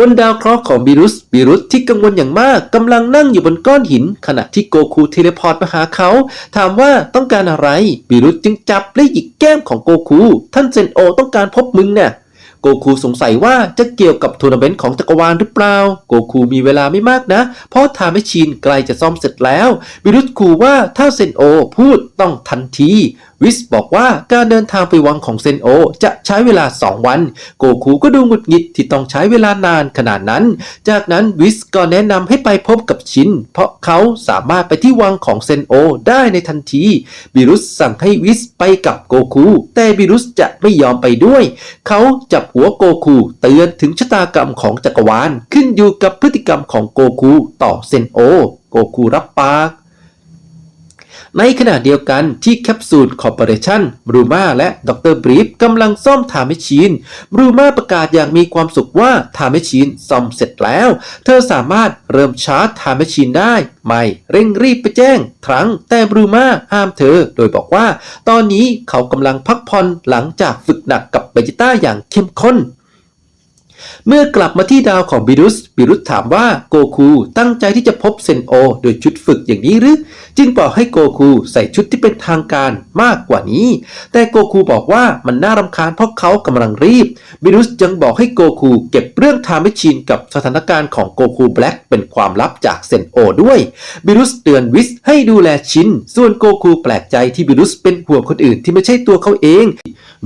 บนดาวเคราะห์ของบิรุส บิรุสที่กังวลอย่างมากกำลังนั่งอยู่บนก้อนหิน ขณะที่โกคูเทเลพอร์ตมาหาเขา ถามว่าต้องการอะไร บิรุสจึงจับและหยิกแก้มของโกคู ท่านเซนโอต้องการพบมึงเนี่ยโกคูสงสัยว่าจะเกี่ยวกับทัวร์นาเมนต์ของจักรวาลหรือเปล่า โกคูมีเวลาไม่มากนะ เพราะทาไม่ชินใกล้จะซ่อมเสร็จแล้ว บิรุสคูว่าถ้าเซนโอพูดต้องทันทีวิสบอกว่าการเดินทางไปวังของเซนโอ จะใช้เวลา 2 วัน โกคูก็ดูหงุดหงิดที่ต้องใช้เวลานานขนาดนั้น จากนั้นวิสก็แนะนำให้ไปพบกับชิน เพราะเขาสามารถไปที่วังของเซนโอได้ในทันที บิรุสสั่งให้วิสไปกับโกคู แต่บิรุสจะไม่ยอมไปด้วย เขาจับหัวโกคูเตือนถึงชะตากรรมของจักรวาล ขึ้นอยู่กับพฤติกรรมของโกคูต่อเซนโอ โกคูรับปาก ในขณะเดียวกันที่แคปซูลคอร์ปอเรชั่นบรูมาและดรบรีฟกำลังซ่อมทาเมชีนบรูมาประกาศอย่างมีความสุขว่าทาเมชีนซ่อมเสร็จแล้ว เธอสามารถเริ่มชาร์จทาเมชีนได้ไม่เร่งรีบไปแจ้งทรังแต่บรูมาห้ามเธอ โดยบอกว่า ตอนนี้เขากำลังพักผ่อนหลังจากฝึกหนักกับเบจิต้าอย่างเข้มข้น เมื่อกลับมาที่ดาวของบิรุสบิรุสถามว่าโกคูตั้งใจที่จะพบเซนโอ โดยชุดฝึกอย่างนี้หรือ จึงบอกให้โกคูใส่ชุดที่เป็นทางการมากกว่านี้ แต่โกคูบอกว่ามันน่ารำคาญเพราะเขากำลังรีบ บิรุสยังบอกให้โกคูเก็บเรื่องทม์แมชชีนกับสถานการณ์ของโกคูแบล็กเป็นความลับจากเซนโอด้วย บิรุสเตือนวิสให้ดูแลชิน ส่วนโกคูแปลกใจที่บิรุสเป็นห่วงคนอื่นที่ไม่ใช่ตัวเขาเอง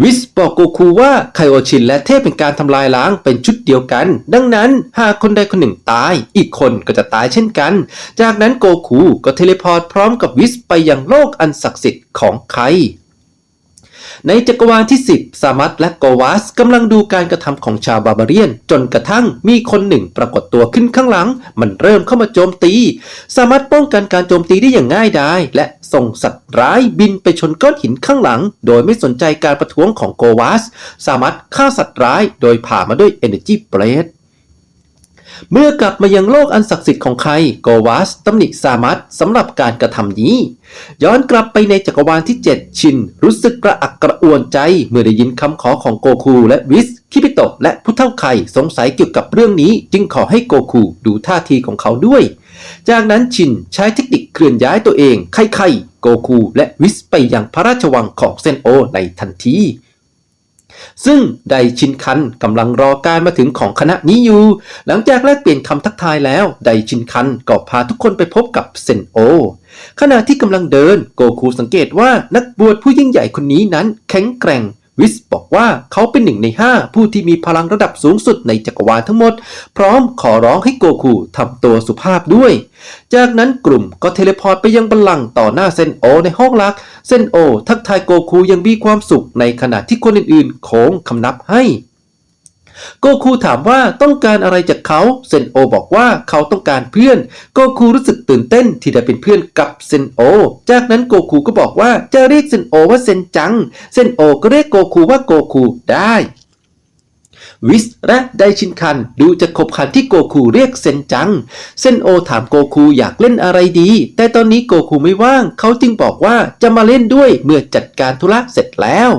วิสบอกโกคูว่าไคโอชินและเทพเป็นการทำลายล้างเป็นชุดดียวกัน ดังนั้นหากคนใดคนหนึ่งตาย อีกคนก็จะตายเช่นกัน จากนั้นโกคูก็เทเลพอร์ตพร้อมกับวิสไปยังโลกอันศักดิ์สิทธิ์ของไคในจักรวาลที่ 10 สามัตและโกวาสกำลังดูการกระทำของชาวบาบาเรียน จนกระทั่งมีคนหนึ่งปรากฏตัวขึ้นข้างหลัง มันเริ่มเข้ามาโจมตี สามารถป้องกันการโจมตีได้อย่างง่ายดายและ ส่งสัตว์ร้ายบินไปชนก้อนหินข้างหลัง โดยไม่สนใจการประท้วงของโกวาส สามารถฆ่าสัตว์ร้ายโดยผ่ามาด้วย Energy Blade เมื่อกลับมายังโลกอันศักดิ์สิทธิ์ของใครโกวาสตำหนิสามัตสำหรับการกระทำนี้ ย้อนกลับไปในจักรวาลที่ 7 ชิน รู้สึกกระอักกระอ่วนใจ เมื่อได้ยินคำขอของโกคูและวิส คิปิโตะและผู้เท่าไข่สงสัยเกี่ยวกับเรื่องนี้ จึงขอให้โกคูดูท่าทีของเขาด้วย จากนั้นชินใช้เทคนิคเคลื่อนย้ายตัวเองไข่ไข่โกคูและวิสไปยังพระราชวังของเซนโอในทันที ซึ่งไดชินคันกำลังรอการมาถึงของคณะนี้อยู่ หลังจากแลกเปลี่ยนคำทักทายแล้ว ไดชินคันก็พาทุกคนไปพบกับเซนโอ ขณะที่กำลังเดิน โกคูสังเกตว่านักบวชผู้ยิ่งใหญ่คนนี้นั้นแข็งแกร่ง วิสบอกว่าเขาเป็นหนึ่งในห้าผู้ที่มีพลังระดับสูงสุดในจักรวาลทั้งหมด พร้อมขอร้องให้โกคูทำตัวสุภาพด้วย จากนั้นกลุ่มก็เทเลพอร์ตไปยังบัลลังก์ต่อหน้าเซนโอในห้องลัก เซนโอทักทายโกคูยังมีความสุขในขณะที่คนอื่นๆโค้งคำนับให้ โกคูถามว่าต้องการอะไรจากเขาเซนโอบอกว่าเขาต้องการเพื่อน โกคูรู้สึกตื่นเต้นที่ได้เป็นเพื่อนกับเซนโอ จากนั้นโกคูก็บอกว่าจะเรียกเซนโอว่าเซนจัง เซนโอก็เรียกโกคูว่าโกคูได้วิสและไดชินคันดูจะขบขันที่โกคูเรียกเซนจัง เซนโอถามโกคูอยากเล่นอะไรดี แต่ตอนนี้โกคูไม่ว่าง เขาจึงบอกว่าจะมาเล่นด้วยเมื่อจัดการธุระเสร็จแล้ว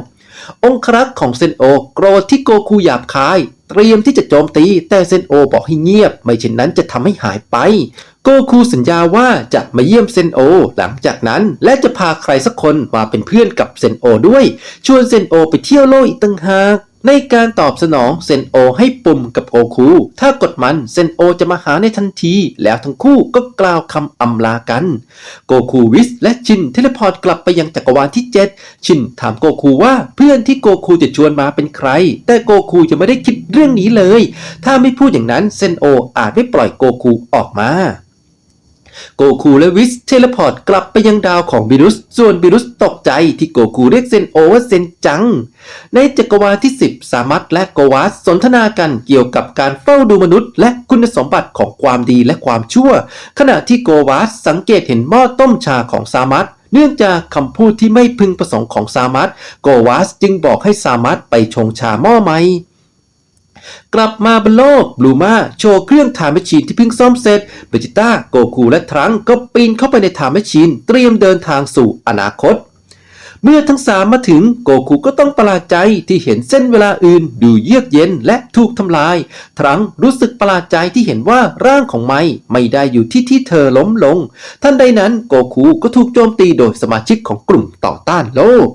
องครักษ์ของเซนโอโกรธที่โกคูหยาบคาย เตรียมที่จะโจมตี แต่เซนโอบอกให้เงียบ ไม่เช่นนั้นจะทำให้หายไป โกคูสัญญาว่าจะมาเยี่ยมเซนโอ หลังจากนั้น และจะพาใครสักคนมาเป็นเพื่อนกับเซนโอด้วย ชวนเซนโอไปเที่ยวโลกอีกตั้งหาก ในการตอบสนองเซนโอให้ปุ่มกับโกคู ถ้ากดมันเซนโอจะมาหาในทันที แล้วทั้งคู่ก็กล่าวคำอำลากัน โกคูวิสและชินเทเลพอร์ตกลับไปยังจักรวาลที่ 7 ชินถามโกคูว่าเพื่อนที่โกคูจะชวนมาเป็นใคร แต่โกคูจะไม่ได้คิดเรื่องนี้เลย ถ้าไม่พูดอย่างนั้นเซนโออาจไม่ปล่อยโกคูออกมา โกคูและวิสเทเลพอร์ตกลับไปยังดาวของบิรุส ส่วนบิรุสตกใจที่โกคูเรียกเซนโอว่าเซนจัง ในจักรวาลที่ 10 สามัตและโกวาสสนทนากันเกี่ยวกับการเฝ้าดูมนุษย์ และคุณสมบัติของความดีและความชั่ว ขณะที่โกวาสสังเกตเห็นหม้อต้มชาของสามัตเนื่องจากคำพูดที่ไม่พึงประสงค์ของสามัตโกวาสจึงบอกให้สามัตไปชงชาหม้อใหม่ กลับมาบนโลกบลูมาโชว์เครื่องทามแมชชีนที่เพิ่งซ่อมเสร็จเบจิต้าโกคูและทรังก็ปีนเข้าไปในทามแมชชีนเตรียมเดินทางสู่อนาคต เมื่อทั้งสามมาถึงโกคูก็ต้องประหลาดใจที่เห็นเส้นเวลาอื่น ดูเยือกเย็นและถูกทำลาย ทรังรู้สึกประหลาดใจที่เห็นว่าร่างของไมไม่ได้อยู่ที่ที่เธอล้มลง ท่านใดนั้นโกคูก็ถูกโจมตีโดยสมาชิกของกลุ่มต่อต้านโลก